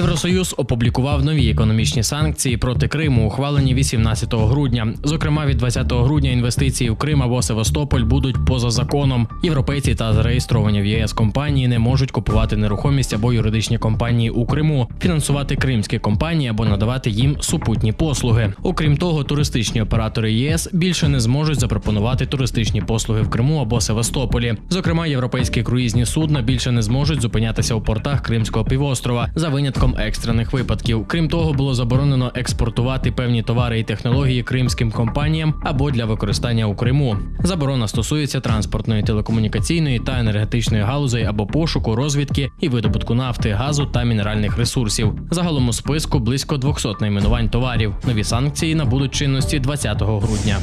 Євросоюз опублікував нові економічні санкції проти Криму, ухвалені 18 грудня. Зокрема, від 20 грудня інвестиції в Крим або Севастополь будуть поза законом. Європейці та зареєстровані в ЄС компанії не можуть купувати нерухомість або юридичні компанії у Криму, фінансувати кримські компанії або надавати їм супутні послуги. Окрім того, туристичні оператори ЄС більше не зможуть запропонувати туристичні послуги в Криму або Севастополі. Зокрема, європейські круїзні судна більше не зможуть зупинятися у портах Кримського півострова за винятком екстрених випадків. Крім того, було заборонено експортувати певні товари і технології кримським компаніям або для використання у Криму. Заборона стосується транспортної, телекомунікаційної та енергетичної галузей або пошуку, розвідки і видобутку нафти, газу та мінеральних ресурсів. Загалом у списку близько 200 найменувань товарів. Нові санкції набудуть чинності 20 грудня.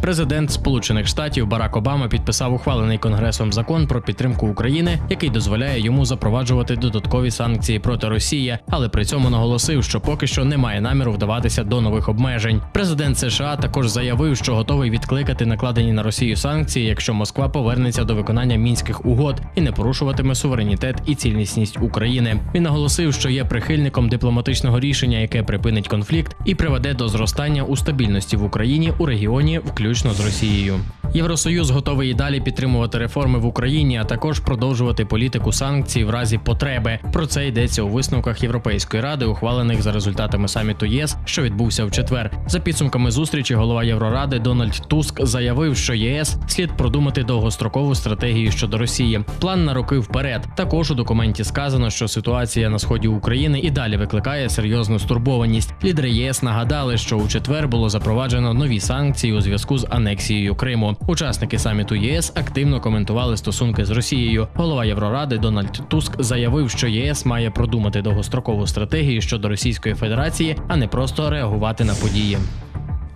Президент Сполучених Штатів Барак Обама підписав ухвалений конгресом закон про підтримку України, який дозволяє йому запроваджувати додаткові санкції проти Росії, але при цьому наголосив, що поки що немає наміру вдаватися до нових обмежень. Президент США також заявив, що готовий відкликати накладені на Росію санкції, якщо Москва повернеться до виконання мінських угод і не порушуватиме суверенітет і цілісність України. Він наголосив, що є прихильником дипломатичного рішення, яке припинить конфлікт і приведе до зростання у стабільності в Україні у регіоні, включно з Росією. Євросоюз готовий і далі підтримувати реформи в Україні, а також продовжувати політику санкцій в разі потреби. Про це йдеться у висновках Європейської ради, ухвалених за результатами саміту ЄС, що відбувся в четвер. За підсумками зустрічі, голова Євроради Дональд Туск заявив, що єС слід продумати довгострокову стратегію щодо Росії. План на роки вперед. Також у документі сказано, що ситуація на сході України і далі викликає серйозну стурбованість. Лідери ЄС нагадали, що у четвер було запроваджено нові санкції у зв'язку з анексією Криму. Учасники саміту ЄС активно коментували стосунки з Росією. Голова Євроради Дональд Туск заявив, що ЄС має продумати довгострокову стратегію щодо Російської Федерації, а не просто реагувати на події.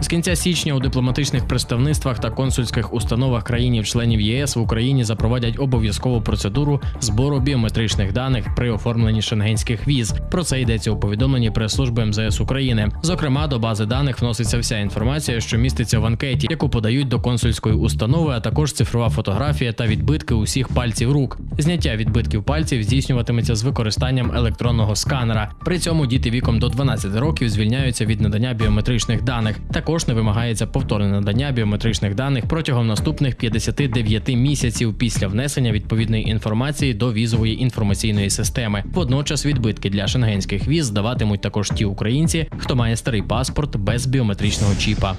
З кінця січня у дипломатичних представництвах та консульських установах країнів-членів ЄС в Україні запровадять обов'язкову процедуру збору біометричних даних при оформленні шенгенських віз. Про це йдеться у повідомленні прес-служби МЗС України. Зокрема, до бази даних вноситься вся інформація, що міститься в анкеті, яку подають до консульської установи, а також цифрова фотографія та відбитки усіх пальців рук. Зняття відбитків пальців здійснюватиметься з використанням електронного сканера. При цьому діти віком до 12 років звільняються від надання біометричних даних. Також не вимагається повторне надання біометричних даних протягом наступних 59 місяців після внесення відповідної інформації до візової інформаційної системи. Водночас відбитки для шенгенських віз здаватимуть також ті українці, хто має старий паспорт без біометричного чіпа.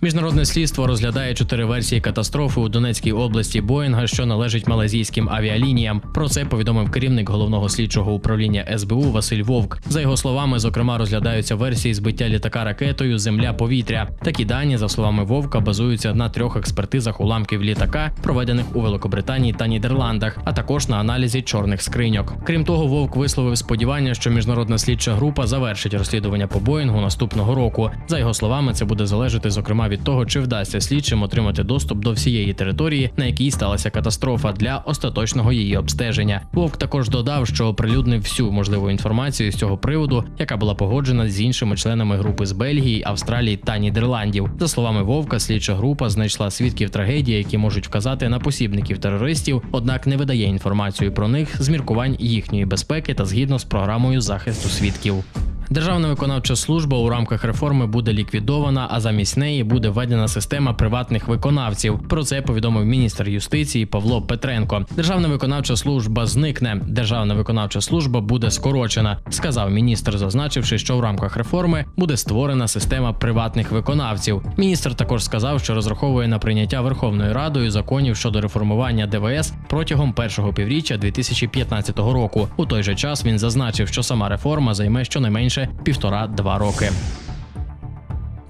Міжнародне слідство розглядає чотири версії катастрофи у Донецькій області Боїнга, що належить малазійським авіалініям. Про це повідомив керівник головного слідчого управління СБУ Василь Вовк. За його словами, зокрема, розглядаються версії збиття літака ракетою Земля-повітря. Такі дані, за словами Вовка, базуються на трьох експертизах уламків літака, проведених у Великобританії та Нідерландах, а також на аналізі чорних скриньок. Крім того, Вовк висловив сподівання, що міжнародна слідча група завершить розслідування по Боїнгу наступного року. За його словами, це буде залежати зокрема від того, чи вдасться слідчим отримати доступ до всієї території, на якій сталася катастрофа, для остаточного її обстеження. Вовк також додав, що оприлюднив всю можливу інформацію з цього приводу, яка була погоджена з іншими членами групи з Бельгії, Австралії та Нідерландів. За словами Вовка, слідча група знайшла свідків трагедії, які можуть вказати на посібників терористів, однак не видає інформацію про них з міркувань їхньої безпеки та згідно з програмою захисту свідків. Державна виконавча служба у рамках реформи буде ліквідована, а замість неї буде введена система приватних виконавців. Про це повідомив міністр юстиції Павло Петренко. Державна виконавча служба зникне. Державна виконавча служба буде скорочена, сказав міністр, зазначивши, що в рамках реформи буде створена система приватних виконавців. Міністр також сказав, що розраховує на прийняття Верховною Радою законів щодо реформування ДВС протягом першого півріччя 2015 року. У той же час він зазначив, що сама реформа займе щонайменше півтора-два роки.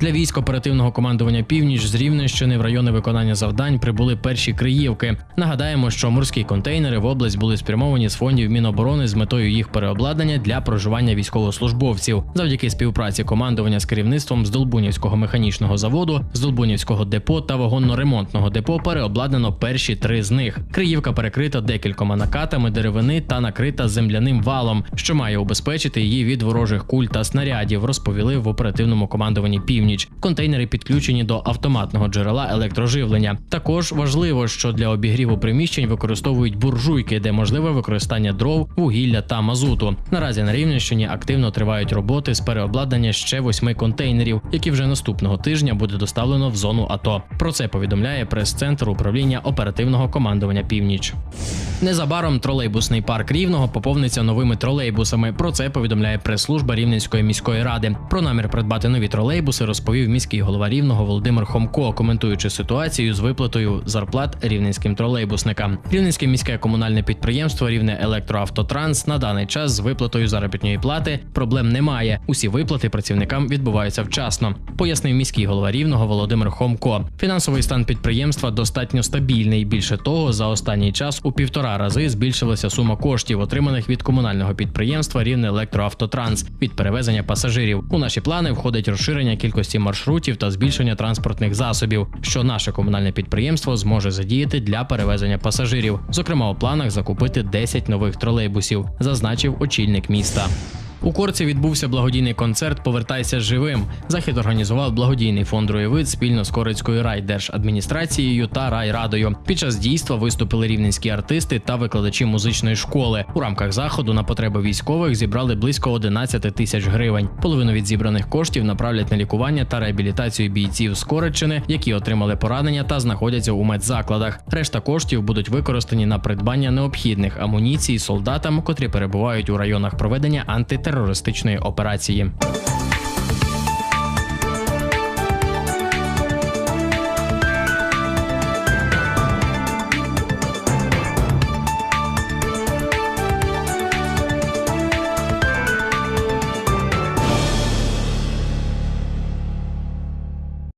Для військ оперативного командування Північ з Рівненщини в райони виконання завдань прибули перші Криївки. Нагадаємо, що морські контейнери в область були спрямовані з фондів Міноборони з метою їх переобладнання для проживання військовослужбовців. Завдяки співпраці командування з керівництвом з Долбунівського механічного заводу, з Долбунівського депо та вагонно-ремонтного депо переобладнано перші три з них. Криївка перекрита декількома накатами деревини та накрита земляним валом, що має убезпечити її від ворожих куль та снарядів. Розповіли в оперативному командуванні Північ. Північ. Контейнери підключені до автоматного джерела електроживлення. Також важливо, що для обігріву приміщень використовують буржуйки, де можливе використання дров, вугілля та мазуту. Наразі на Рівненщині активно тривають роботи з переобладнання ще восьми контейнерів, які вже наступного тижня буде доставлено в зону АТО. Про це повідомляє прес-центр управління оперативного командування Північ. Незабаром тролейбусний парк Рівного поповниться новими тролейбусами. Про це повідомляє прес-служба Рівненської міської ради. Про намір придбати нові тролейбуси розповів міський голова Рівного Володимир Хомко, коментуючи ситуацію з виплатою зарплат рівненським тролейбусникам. Рівненське міське комунальне підприємство Рівне Електроавтотранс на даний час з виплатою заробітної плати проблем немає. Усі виплати працівникам відбуваються вчасно. Пояснив міський голова Рівного Володимир Хомко. Фінансовий стан підприємства достатньо стабільний. Більше того, за останній час у півтора рази збільшилася сума коштів, отриманих від комунального підприємства Рівне Електроавтотранс від перевезення пасажирів. У наші плани входить розширення кількості маршрутів та збільшення транспортних засобів, що наше комунальне підприємство зможе задіяти для перевезення пасажирів. Зокрема, у планах закупити 10 нових тролейбусів, зазначив очільник міста. У Корці відбувся благодійний концерт Повертайся живим. Захід організував благодійний фонд «Роєвид» спільно з Корицькою райдержадміністрацією та райрадою. Під час дійства виступили рівненські артисти та викладачі музичної школи. У рамках заходу на потреби військових зібрали близько 11 тисяч гривень. Половину від зібраних коштів направлять на лікування та реабілітацію бійців з Коричини, які отримали поранення та знаходяться у медзакладах. Решта коштів будуть використані на придбання необхідних амуніцій солдатам, котрі перебувають у районах проведення терористичної операції.